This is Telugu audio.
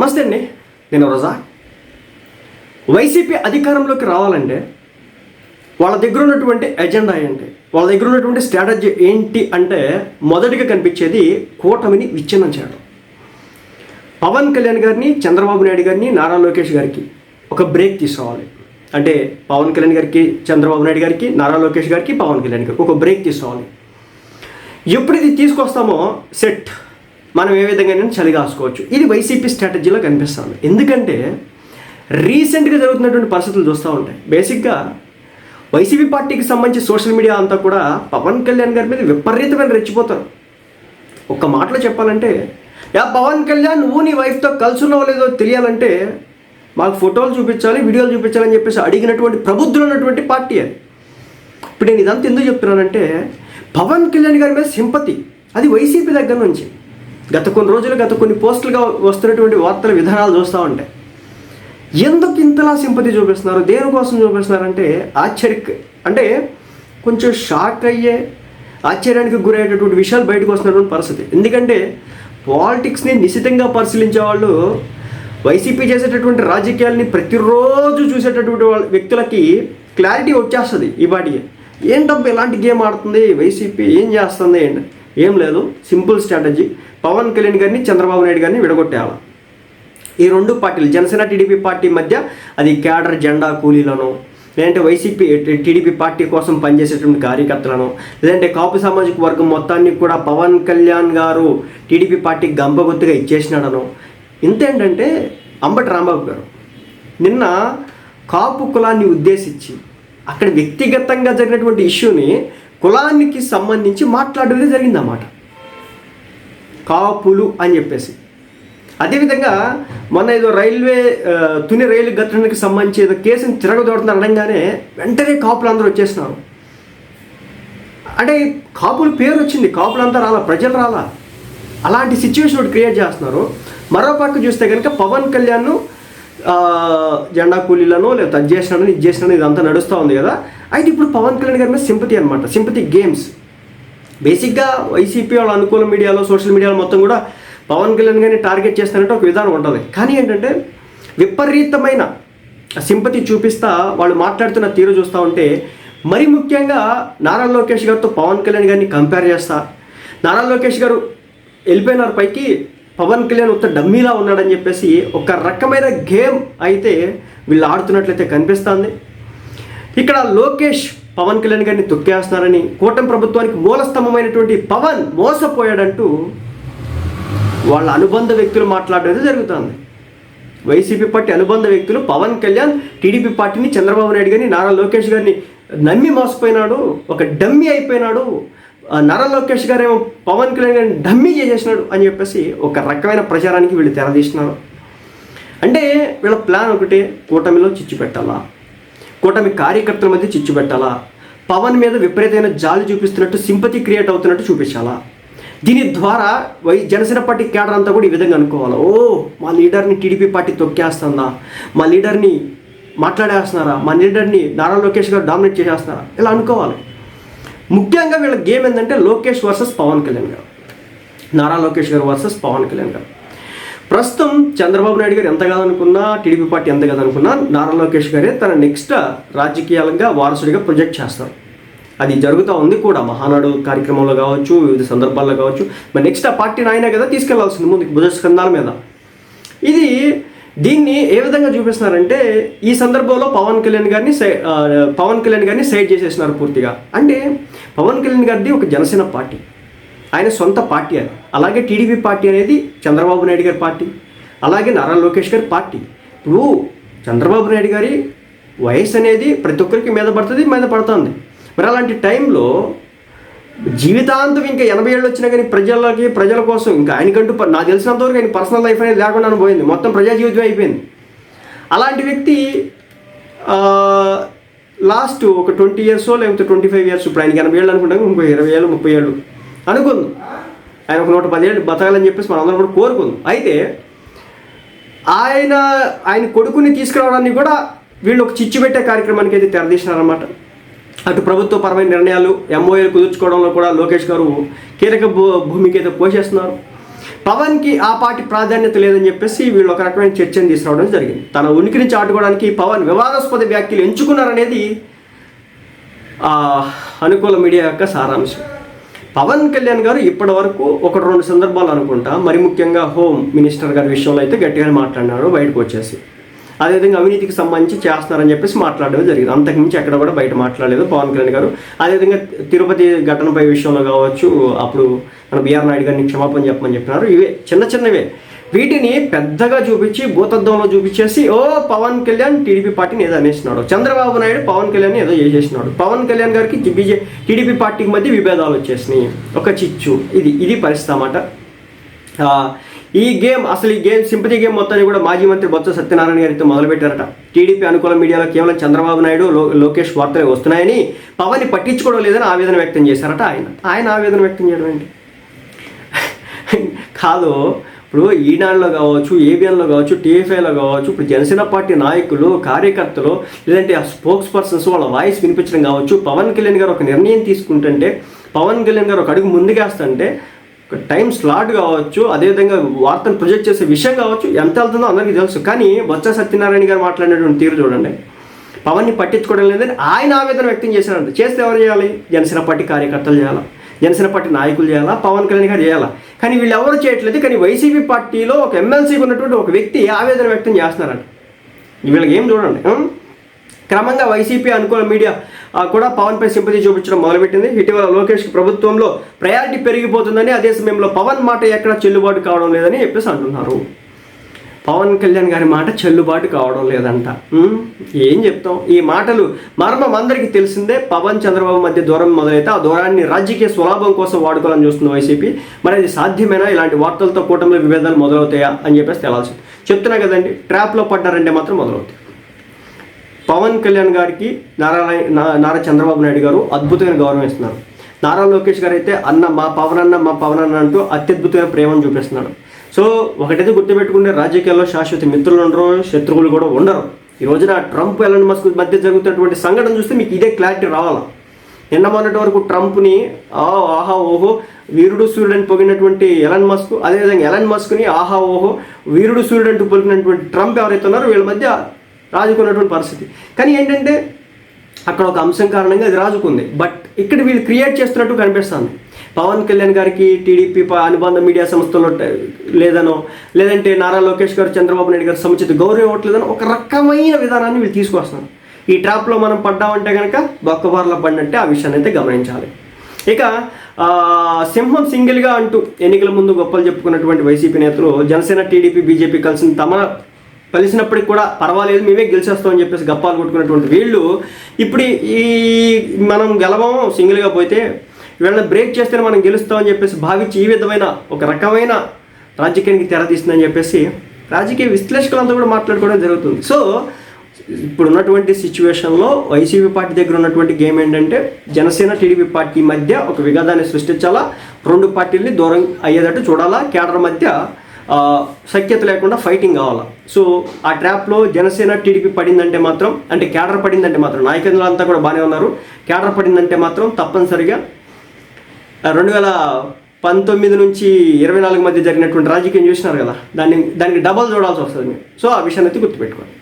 నమస్తే అండి. నేను రోజా. వైసీపీ అధికారంలోకి రావాలంటే వాళ్ళ దగ్గర ఉన్నటువంటి ఎజెండా ఏంటి? వాళ్ళ దగ్గర ఉన్నటువంటి స్ట్రాటజీ ఏంటి అంటే మొదటిగా కనిపించేది కూటమిని విచ్ఛిన్నం చేయడం. పవన్ కళ్యాణ్ గారిని చంద్రబాబు నాయుడు గారిని నారా లోకేష్ గారికి ఒక బ్రేక్ తీసుకోవాలి. అంటే పవన్ కళ్యాణ్ గారికి చంద్రబాబు నాయుడు గారికి నారా లోకేష్ గారికి పవన్ కళ్యాణ్ గారికి ఒక బ్రేక్ తీసుకోవాలి. ఎప్పుడు ఇది తీసుకొస్తామో సెట్. మనం ఏ విధంగా చలి కాసుకోవచ్చు. ఇది వైసీపీ స్ట్రాటజీలో కనిపిస్తుంది. ఎందుకంటే రీసెంట్గా జరుగుతున్నటువంటి పరిస్థితులు చూస్తూ ఉంటాయి బేసిక్గా వైసీపీ పార్టీకి సంబంధించి సోషల్ మీడియా అంతా కూడా పవన్ కళ్యాణ్ గారి మీద విపరీతమైన రెచ్చిపోతారు. ఒక్క మాటలో చెప్పాలంటే యా పవన్ కళ్యాణ్ నువ్వు నీ వైఫ్తో కలిసి లేదో తెలియాలంటే మాకు ఫోటోలు చూపించాలి వీడియోలు చూపించాలని చెప్పేసి అడిగినటువంటి ప్రబుద్ధులు ఉన్నటువంటి పార్టీ అది. ఇప్పుడు నేను ఇదంతా ఎందుకు చెప్తున్నానంటే పవన్ కళ్యాణ్ గారి మీద సింపతి అది వైసీపీ దగ్గర నుంచి. గత కొన్ని రోజులు గత కొన్ని పోస్టులుగా వస్తున్నటువంటి వార్తల విధానాలు చూస్తూ ఉంటాయి ఎందుకు ఇంతలా సింపతి చూపిస్తున్నారు? దేనికోసం చూపిస్తున్నారంటే ఆశ్చర్య అంటే కొంచెం షాక్ అయ్యే ఆశ్చర్యానికి గురయ్యేటటువంటి విషయాలు బయటకు వస్తున్నటువంటి పరిస్థితి. ఎందుకంటే పాలిటిక్స్ని నిశితంగా పరిశీలించే వాళ్ళు వైసీపీ చేసేటటువంటి రాజకీయాల్ని ప్రతిరోజు చూసేటటువంటి వాళ్ళ వ్యక్తులకి క్లారిటీ వచ్చేస్తుంది ఈ బాడీ ఏంటబ్బా ఇలాంటి గేమ్ ఆడుతుంది? వైసీపీ ఏం చేస్తుంది? ఏంటి ఏం లేదు సింపుల్ స్ట్రాటజీ. పవన్ కళ్యాణ్ గారిని చంద్రబాబు నాయుడు గారిని విడగొట్టేయాలి? ఈ రెండు పార్టీలు జనసేన టీడీపీ పార్టీ మధ్య అది క్యాడర్ జెండా కూలీలను లేదంటే వైసీపీ టీడీపీ పార్టీ కోసం పనిచేసేటువంటి కార్యకర్తలను లేదంటే కాపు సామాజిక వర్గం మొత్తాన్ని కూడా పవన్ కళ్యాణ్ గారు టీడీపీ పార్టీకి గంపగుత్తుగా ఇచ్చేసినాడను. ఇంతేంటంటే అంబటి రాంబాబు గారు నిన్న కాపు కులాన్ని ఉద్దేశించి అక్కడ వ్యక్తిగతంగా జరిగినటువంటి ఇష్యూని కులానికి సంబంధించి మాట్లాడేది జరిగిందన్నమాట. కాపులు అని చెప్పేసి. అదేవిధంగా మొన్న ఏదో రైల్వే తుని రైలు ఘటనకి సంబంధించి ఏదో కేసుని తిరగదోడుతున్నారు అనగానే వెంటనే కాపులు అందరూ వచ్చేసినారు. అంటే కాపుల పేరు వచ్చింది కాపులంతా రాలా ప్రజలు రాలా. అలాంటి సిచ్యువేషన్ ఒకటి క్రియేట్ చేస్తున్నారు. మరో పక్క చూస్తే కనుక పవన్ కళ్యాణ్ జెండా కూలీలను లేదా అది చేసినాడని ఇది చేసినాడని ఇదంతా నడుస్తూ ఉంది కదా. అయితే ఇప్పుడు పవన్ కళ్యాణ్ గారి మీద సింపతి అనమాట సింపతి గేమ్స్. బేసిక్గా వైసీపీ వాళ్ళ అనుకూల మీడియాలో సోషల్ మీడియాలో మొత్తం కూడా పవన్ కళ్యాణ్ గారిని టార్గెట్ చేస్తానంటే ఒక విధానం ఉంటుంది. కానీ ఏంటంటే విపరీతమైన సింపతి చూపిస్తా వాళ్ళు మాట్లాడుతున్న తీరు చూస్తూ ఉంటే మరి ముఖ్యంగా నారా లోకేష్ గారితో పవన్ కళ్యాణ్ గారిని కంపేర్ చేస్తా. నారా లోకేష్ గారు వెళ్ళిపోయినారు పైకి పవన్ కళ్యాణ్ ఉత్త డమ్మీలా ఉన్నాడని చెప్పేసి ఒక రకమైన గేమ్ అయితే వీళ్ళు ఆడుతున్నట్లయితే కనిపిస్తుంది. ఇక్కడ లోకేష్ పవన్ కళ్యాణ్ గారిని తొక్కేస్తున్నారని కూటమి ప్రభుత్వానికి మూలస్తంభమైనటువంటి పవన్ మోసపోయాడంటూ వాళ్ళ అనుబంధ వ్యక్తులు మాట్లాడడం జరుగుతుంది. వైసీపీ పార్టీ అనుబంధ వ్యక్తులు పవన్ కళ్యాణ్ టీడీపీ పార్టీని చంద్రబాబు నాయుడు గారిని నారా లోకేష్ గారిని నమ్మి మోసపోయినాడు ఒక డమ్మీ అయిపోయినాడు. నర లోకేష్ గారేమో పవన్ కళ్యాణ్ గారిని డమ్మీ చేసేసినాడు అని చెప్పేసి ఒక రకమైన ప్రచారానికి వీళ్ళు తెరదీసినారు అంటే వీళ్ళ ప్లాన్ ఒకటే కూటమిలో చిచ్చు పెట్టాలా? కూటమి కార్యకర్తల మధ్య చిచ్చు పెట్టాలా? పవన్ మీద విపరీతమైన జాలి చూపిస్తున్నట్టు సింపతి క్రియేట్ అవుతున్నట్టు చూపించాలా? దీని ద్వారా వై జనసేన పార్టీ కేడర్ అంతా కూడా ఈ విధంగా అనుకోవాలి? ఓ మా లీడర్ని టీడీపీ పార్టీ తొక్కేస్తుందా? మా లీడర్ని మాట్లాడేస్తున్నారా? మా లీడర్ని నారా లోకేష్ గారు డామినేట్ చేసేస్తున్నారా? ఇలా అనుకోవాలి. ముఖ్యంగా వీళ్ళ గేమ్ ఏంటంటే లోకేష్ వర్సెస్ పవన్ కళ్యాణ్ గారు. నారా లోకేష్ గారు వర్సెస్ పవన్ కళ్యాణ్ గారు. ప్రస్తుతం చంద్రబాబు నాయుడు గారు ఎంత కాదనుకున్నా టీడీపీ పార్టీ ఎంత కాదనుకున్నా నారా లోకేష్ గారే తన నెక్స్ట్ రాజకీయాలంగా వారసుడిగా ప్రొజెక్ట్ చేస్తారు. అది జరుగుతూ ఉంది కూడా. మహానాడు కార్యక్రమంలో కావచ్చు వివిధ సందర్భాల్లో కావచ్చు. మరి నెక్స్ట్ ఆ పార్టీ నాయనే కదా తీసుకెళ్ళాల్సింది ముందుకు భుజ మీద. ఇది దీన్ని ఏ విధంగా చూపిస్తున్నారంటే ఈ సందర్భంలో పవన్ కళ్యాణ్ గారిని పవన్ కళ్యాణ్ గారిని సైడ్ చేసేసినారు పూర్తిగా. అంటే పవన్ కళ్యాణ్ గారిది ఒక జనసేన పార్టీ. ఆయన సొంత పార్టీ అది. అలాగే టీడీపీ పార్టీ అనేది చంద్రబాబు నాయుడు గారి పార్టీ. అలాగే నారా లోకేష్ గారి పార్టీ. ఇప్పుడు చంద్రబాబు నాయుడు గారి వయసు అనేది ప్రతి ఒక్కరికి మీద పడుతుంది మీద పడుతుంది. మరి అలాంటి టైంలో జీవితాంతం ఇంకా ఎనభై ఏళ్ళు వచ్చినా కానీ ప్రజలకి ప్రజల కోసం ఇంకా ఆయనకంటూ నాకు తెలిసినంతవరకు ఆయన పర్సనల్ లైఫ్ అనేది లేకుండా పోయింది. మొత్తం ప్రజా జీవితం అయిపోయింది. అలాంటి వ్యక్తి లాస్ట్ ఒక ట్వంటీ ఇయర్స్ లేకపోతే ట్వంటీ ఫైవ్ ఇయర్స్ ఇప్పుడు ఆయనకి ఎనభై ఏళ్ళు అనుకుంటాం ఇంకో ఇరవై ఏళ్ళు ముప్పై ఏళ్ళు అనుకుందాం. ఆయన ఒక నూట పదిహేళ్ళు బతకాలని చెప్పేసి మనం అందరం కూడా కోరుకుందాం. అయితే ఆయన ఆయన కొడుకుని తీసుకురావడానికి కూడా వీళ్ళు ఒక చిచ్చు పెట్టే కార్యక్రమానికి అయితే తెరదీసినారన్నమాట. అటు ప్రభుత్వ పరమైన నిర్ణయాలు ఎంఓఏలు కుదుర్చుకోవడంలో కూడా లోకేష్ గారు కీలక భూ భూమికి అయితే పోషిస్తున్నారు. పవన్కి ఆ పార్టీ ప్రాధాన్యత లేదని చెప్పేసి వీళ్ళు ఒక రకమైన చర్చను తీసుకురావడం జరిగింది. తన ఉనికి నుంచి ఆడుకోవడానికి పవన్ వివాదాస్పద వ్యాఖ్యలు ఎంచుకున్నారనేది ఆ, అనుకూల మీడియా యొక్క సారాంశం. పవన్ కళ్యాణ్ గారు ఇప్పటి వరకు ఒక రెండు సందర్భాలు అనుకుంటా మరి ముఖ్యంగా హోమ్ మినిస్టర్ గారి విషయంలో అయితే గట్టిగానే మాట్లాడినారు బయటకు వచ్చేసి. అదేవిధంగా అవినీతికి సంబంధించి చేస్తున్నారని చెప్పేసి మాట్లాడడం జరిగింది. అంతకుమించి ఎక్కడ కూడా బయట మాట్లాడలేదు పవన్ కళ్యాణ్ గారు. అదేవిధంగా తిరుపతి ఘటనపై విషయంలో కావచ్చు అప్పుడు మన బిఆర్ నాయుడు గారిని క్షమాపణ చెప్పమని చెప్పినారు. ఇవే చిన్న చిన్నవే. వీటిని పెద్దగా చూపించి భూతత్వంలో చూపించేసి ఓ పవన్ కళ్యాణ్ టీడీపీ పార్టీని ఏదో అనేసినాడు. చంద్రబాబు నాయుడు పవన్ కళ్యాణ్ ఏదో చేసేసినాడు. పవన్ కళ్యాణ్ గారికి బీజే టీడీపీ పార్టీకి మధ్య విభేదాలు వచ్చేసినాయి. ఒక చిచ్చు. ఇది ఇది పరిస్థితి అన్నమాట. ఈ గేమ్ అసలు ఈ గేమ్ సింపతి గేమ్ మొత్తాన్ని కూడా మాజీ మంత్రి బొత్స సత్యనారాయణ గారితో మొదలుపెట్టారట. టీడీపీ అనుకూల మీడియాలో కేవలం చంద్రబాబు నాయుడు లోకేష్ వార్తలు వస్తున్నాయని పవన్ని పట్టించుకోవడం లేదని ఆవేదన వ్యక్తం చేశారట ఆయన. ఆయన ఆవేదన వ్యక్తం చేయడం ఏంటి? కాదు ఇప్పుడు ఈనాడులో కావచ్చు ఏబిఎన్లో కావచ్చు టీఎఫ్ఐలో కావచ్చు ఇప్పుడు జనసేన పార్టీ నాయకులు కార్యకర్తలు లేదంటే ఆ స్పోక్స్ పర్సన్స్ వాళ్ళ వాయిస్ వినిపించడం కావచ్చు పవన్ కళ్యాణ్ గారు ఒక నిర్ణయం తీసుకుంటుంటే పవన్ కళ్యాణ్ గారు ఒక అడుగు ముందుకేస్తుంటే టైం స్లాట్ కావచ్చు అదేవిధంగా వార్తను ప్రొజెక్ట్ చేసే విషయం కావచ్చు ఎంత వెళ్తుందో అందరికీ తెలుసు. కానీ బొత్స సత్యనారాయణ గారు మాట్లాడినటువంటి తీరు చూడండి. పవన్ని పట్టించుకోవడం లేదని ఆయన ఆవేదన వ్యక్తం చేశారంట. చేస్తే ఎవరు చేయాలి? జనసేన పార్టీ కార్యకర్తలు చేయాలా? జనసేన పార్టీ నాయకులు చేయాలా? పవన్ కళ్యాణ్ గారు చేయాలా? కానీ వీళ్ళు ఎవరు చేయట్లేదు. కానీ వైసీపీ పార్టీలో ఒక ఎమ్మెల్సీకి ఉన్నటువంటి ఒక వ్యక్తి ఆవేదన వ్యక్తం చేస్తున్నారంట. వీళ్ళకి ఏం చూడండి. క్రమంగా వైసీపీ అనుకూల మీడియా కూడా పవన్పై సింపతి చూపించడం మొదలుపెట్టింది. ఇటీవల లోకేష్ ప్రభుత్వంలో ప్రయారిటీ పెరిగిపోతుందని అదే సమయంలో పవన్ మాట ఎక్కడ చెల్లుబాటు కావడం లేదని చెప్పేసి అంటున్నారు. పవన్ కళ్యాణ్ గారి మాట చెల్లుబాటు కావడం లేదంట. ఏం చెప్తాం? ఈ మాటలు మర్మం అందరికీ తెలిసిందే. పవన్ చంద్రబాబు మధ్య దూరం మొదలైతే ఆ దూరాన్ని రాజకీయ స్వలాభం కోసం వాడుకోవాలని చూస్తుంది వైసీపీ. మరి అది సాధ్యమేనా? ఇలాంటి వార్తలతో కూటమిలో విభేదాలు మొదలవుతాయా అని చెప్పేసి తెలాల్సింది చెప్తున్నా కదండి ట్రాప్లో పడ్డారంటే మాత్రం మొదలవుతాయి. పవన్ కళ్యాణ్ గారికి నారా నారా చంద్రబాబు నాయుడు గారు అద్భుతమైన గౌరవం ఇస్తున్నారు. నారా లోకేష్ గారు అయితే అన్న మా పవన్ అన్న మా పవన్ అన్న అంటూ అత్యద్భుతమైన ప్రేమను చూపిస్తున్నాడు సో ఒకటైతే గుర్తుపెట్టుకుంటే రాజకీయాల్లో శాశ్వత మిత్రులు ఉండరు శత్రువులు కూడా ఉండరు. ఈ రోజున ట్రంప్ ఎలన్ మస్క్ మధ్య జరుగుతున్నటువంటి సంఘటన చూస్తే మీకు ఇదే క్లారిటీ రావాలా? నిన్న మొన్నటి వరకు ట్రంప్ని ఆ ఆహా ఓహో వీరుడు సూర్యుడు అని పొగినటువంటి ఎలన్ మస్క్ అదేవిధంగా ఎలన్ మస్క్ని ఆహా ఓహో వీరుడు సూర్యుడు అంటూ పొగినటువంటి ట్రంప్ ఎవరైతే ఉన్నారో వీళ్ళ మధ్య రాజుకున్నటువంటి పరిస్థితి. కానీ ఏంటంటే అక్కడ ఒక అంశం కారణంగా అది రాజుకుంది. బట్ ఇక్కడ వీళ్ళు క్రియేట్ చేస్తున్నట్టు కనిపిస్తుంది. పవన్ కళ్యాణ్ గారికి టీడీపీ ప- అనుబంధ మీడియా సంస్థలో లేదనో లేదంటే నారా లోకేష్ గారు చంద్రబాబు నాయుడు గారు సముచిత గౌరవం ఇవ్వట్లేదనో ఒక రకమైన విధానాన్ని వీళ్ళు తీసుకొస్తున్నారు. ఈ ట్రాప్లో మనం పడ్డామంటే కనుక బొక్కబార్ల పడినట్టే ఆ విషయాన్ని అయితే గమనించాలి. ఇక సింహం సింగిల్గా అంటూ ఎన్నికల ముందు గొప్పలు చెప్పుకున్నటువంటి వైసీపీ నేతలు జనసేన టీడీపీ బీజేపీ కలిసి తమ కలిసినప్పటికి కూడా పర్వాలేదు మేమే గెలిచేస్తామని చెప్పేసి గప్పాలు కొట్టుకున్నటువంటి వీళ్ళు. ఇప్పుడు ఈ మనం గెలవము సింగిల్గా పోతే వీళ్ళని బ్రేక్ చేస్తేనే మనం గెలుస్తామని చెప్పేసి భావించి ఈ విధమైన ఒక రకమైన రాజకీయానికి తెరతీస్తుందని చెప్పేసి రాజకీయ విశ్లేషకులంతా కూడా మాట్లాడుకోవడం జరుగుతుంది. సో ఇప్పుడు ఉన్నటువంటి సిచ్యువేషన్లో వైసీపీ పార్టీ దగ్గర ఉన్నటువంటి గేమ్ ఏంటంటే జనసేన టీడీపీ పార్టీ మధ్య ఒక విఘాదాన్ని సృష్టించాలా? రెండు పార్టీల్ని దూరం అయ్యేటట్టు చూడాలా? కేడర్ మధ్య సఖ్యత లేకుండా ఫైటింగ్ కావాలా? సో ఆ ట్రాప్లో జనసేన టీడీపీ పడిందంటే మాత్రం అంటే క్యాడర్ పడిందంటే మాత్రం నాయకులు అంతా కూడా బాగానే ఉన్నారు. క్యాడర్ పడిందంటే మాత్రం తప్పనిసరిగా రెండు వేల పంతొమ్మిది నుంచి ఇరవై నాలుగు మధ్య జరిగినటువంటి రాజకీయం చూసినారు కదా? దాన్ని దానికి డబల్ చూడాల్సి వస్తుంది. సో ఆ విషయాన్ని అయితే గుర్తుపెట్టుకోండి.